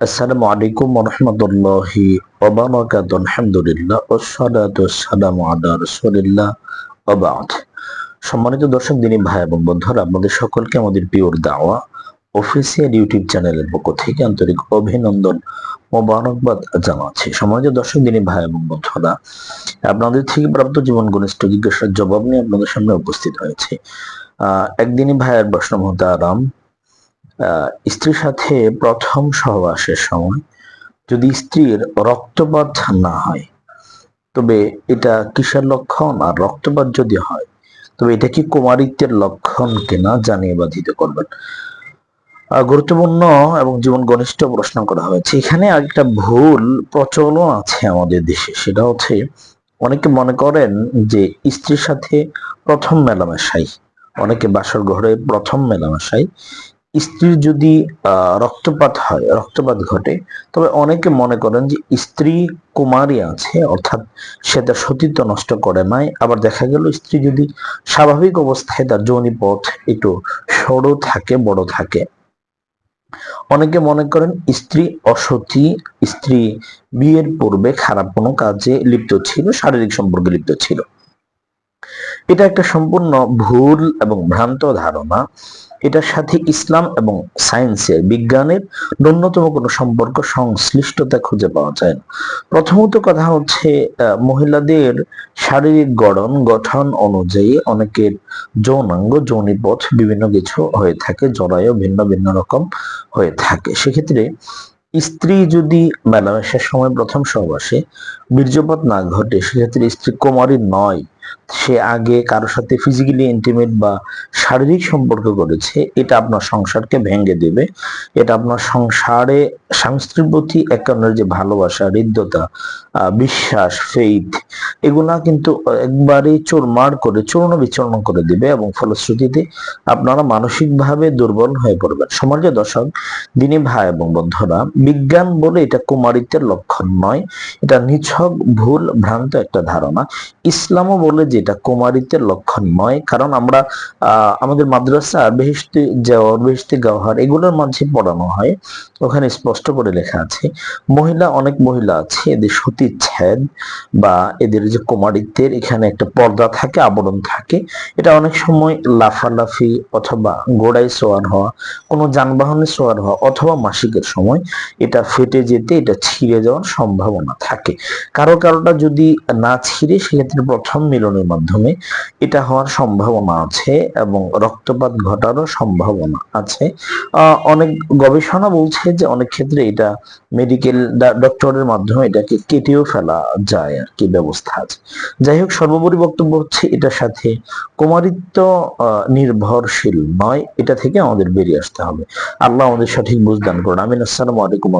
আসসালামু আলাইকুম রহমতুল্লাহি ওবারাকাত আলহামদুলিল্লাহ ওসালাতু ওয়াসসালামু আলা রাসূলিল্লাহ ওয়া বা'দ সম্মানিত দর্শক, দিনী ভাই এবং বন্ধুরা, আপনাদের সকলকে আমাদের পিওর দাওয়া অফিসিয়াল ইউটিউব চ্যানেলের পক্ষ থেকে আন্তরিক অভিনন্দন মোবারকবাদ জানাচ্ছি। সম্মানিত দর্শক, দিনী ভাই এবং বন্ধুরা, আপনাদের থেকে প্রাপ্ত জীবন ঘনিষ্ঠ জিজ্ঞাসার জবাব নিয়ে আপনাদের সামনে উপস্থিত হয়েছে। একদিনই ভাইয়ের মহতারাম। আহ স্ত্রীর সাথে প্রথম সহবাসের সময় যদি স্ত্রীর রক্তপাত না হয়, তবে এটা কিসের লক্ষণ? আর রক্তপাত যদি হয়, তবে এটা কি কুমারিত্বের লক্ষণ কিনা জানিয়ে বাধিত করবেন। গুরুত্বপূর্ণ এবং জীবন ঘনিষ্ঠ প্রশ্ন করা হয়েছে। এখানে আরেকটা ভুল প্রচলন আছে আমাদের দেশে। সেটা হচ্ছে, অনেকে মনে করেন যে স্ত্রীর সাথে প্রথম মেলামেশাই, অনেকে বাসর ঘরে প্রথম মেলামেশাই স্ত্রীর যদি রক্তপাত হয়, রক্তপাত ঘটে, তবে অনেকে মনে করেন যে স্ত্রী কুমারী আছে, অর্থাৎ সে তার সতীত্ব নষ্ট করে নাই। আবার দেখা গেল স্ত্রী যদি স্বাভাবিক অবস্থায় তার যৌনি পথ একটু সরু থাকে, বড় থাকে। অনেকে মনে করেন স্ত্রী অসতী, স্ত্রী বিয়ের পূর্বে খারাপ কোনো কাজে লিপ্ত ছিল, শারীরিক সম্পর্কে লিপ্ত ছিল। এটা একটা সম্পূর্ণ ভুল এবং ভ্রান্ত ধারণা। এটার সাথে ইসলাম এবং সায়েন্সের বিজ্ঞানের ন্যূনতম কোনো সম্পর্ক সংশ্লিষ্টতা খুঁজে পাওয়া যায় না। প্রথমত কথা হচ্ছে মহিলাদের শারীরিক গঠন গঠন অনুযায়ী অনেকের যৌনাঙ্গ, যৌনিপথ বিভিন্ন কিছু হয়ে থাকে, জরায়ু ভিন্ন ভিন্ন রকম হয়ে থাকে। সেক্ষেত্রে স্ত্রী যদি মেলামেশার সময় প্রথম সহবাসে বীর্যপাত না ঘটে, সেক্ষেত্রে স্ত্রী কুমারী নয়। সে আগে কারোর সাথে ফিজিক্যালি ইন্টিমেট বা শারীরিক সম্পর্ক করেছে, এটা আপনার সংসারকে ভেঙে দেবে। এটা আপনার সংসারে স্বামী প্রতি এক ধরনের যে ভালোবাসা, হৃদ্যতা বিশ্বাস ফেইথ এগুলা কিন্তু একবারেই চোরমার করে, চূর্ণ বিচূর্ণ করে দিবে এবং ফলশ্রুতিতে আপনারা মানসিকভাবে দুর্বল হয়ে পড়বেন। সমাজে দর্শক, দিনী ভাই এবং বন্ধুরা, বিজ্ঞান বলে এটা কুমারিত্বের লক্ষণ নয়, এটা নিছক, ভুল, ভ্রান্ত একটা ধারণা। ইসলামও বলে যে এটা কুমারিত্বের লক্ষণ নয়, কারণ আমরা আমাদের মাদ্রাসা বেহেস্তি জওয়ার বেহেস্তি গাওহার এগুলোর মাঝে পড়ানো হয়। ওখানে স্পষ্ট করে লেখা আছে, মহিলা, অনেক মহিলা আছে, এদের সতীচ্ছেদ বা এদের যে কুমারিত্বের এখানে একটা পর্দা থাকে, আবরণ থাকে, এটা অনেক সময় লাফালাফি অথবা গোড়ায় সোয়ার হওয়া, কোনো যানবাহনে সোয়ার হওয়া অথবা মাসিকের সময় এটা ফেটে যেতে, এটা ছিঁড়ে যাওয়ার সম্ভাবনা থাকে। কারও কারোটা যদি না ছিঁড়ে, সেক্ষেত্রে প্রথম মিলনের মাধ্যমে এটা হওয়ার সম্ভাবনা আছে এবং রক্তপাত ঘটারও সম্ভাবনা আছে। অনেক গবেষণা বলছে যে অনেক ক্ষেত্রে এটা মেডিকেল ডক্টরের মাধ্যমে এটাকে কেটেও ফেলা যায় আর কি ব্যবস্থা আছে। যাই হোক, সর্বোপরি বক্তব্য হচ্ছে এটার সাথে কুমারিত্ব নির্ভরশীল নয়, এটা থেকে আমাদের বেরিয়ে আসতে হবে। আল্লাহ আমাদের সঠিক বুঝদান করুন। আমিন। আসসালামু আলাইকুম।